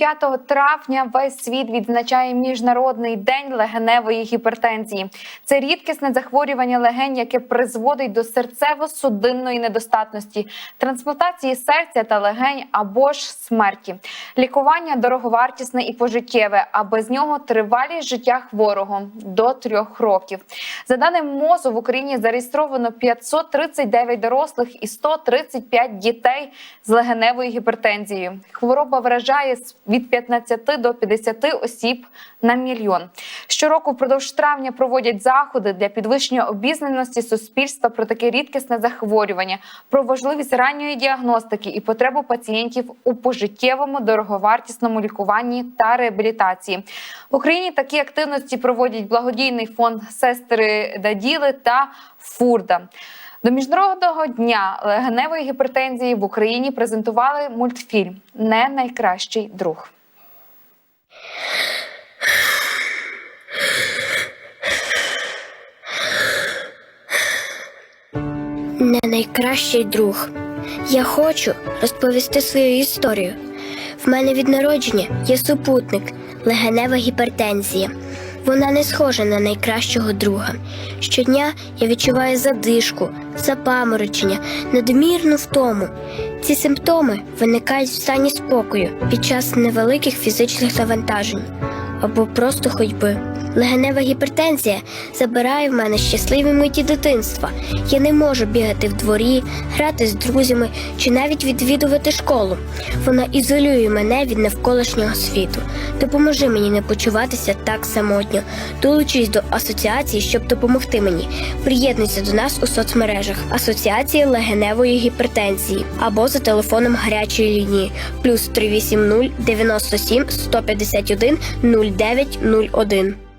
5 травня весь світ відзначає міжнародний день легеневої гіпертензії. Це рідкісне захворювання легень, яке призводить до серцево-судинної недостатності, трансплантації серця та легень або ж смерті. Лікування дороговартісне і пожиттєве, а без нього тривалість життя хворого до трьох років. За даним МОЗу в Україні зареєстровано 539 дорослих і 135 дітей з легеневою гіпертензією. Хвороба вражає з- від 15 до 50 осіб на мільйон. Щороку впродовж травня проводять заходи для підвищення обізнаності суспільства про таке рідкісне захворювання, про важливість ранньої діагностики і потребу пацієнтів у пожиттєвому дороговартісному лікуванні та реабілітації. В Україні такі активності проводять благодійний фонд сестри Даділи та Фурда. До міжнародного дня легеневої гіпертензії в Україні презентували мультфільм Не найкращий друг. не найкращий друг. Я хочу розповісти свою історію. В мене від народження є супутник, легенева гіпертензія. Вона не схожа на найкращого друга. Щодня я відчуваю задишку, запаморочення, надмірну втому. Ці симптоми виникають в стані спокою під час невеликих фізичних навантажень або просто ходьби. Легенева гіпертензія забирає в мене щасливі миті дитинства. Я не можу бігати в дворі, грати з друзями чи навіть відвідувати школу. Вона ізолює мене від навколишнього світу. Допоможи мені не почуватися так самотньо. Долучись до асоціації, щоб допомогти мені. Приєднуйся до нас у соцмережах Асоціація легеневої гіпертензії або за телефоном гарячої лінії плюс 380 97 151 0901.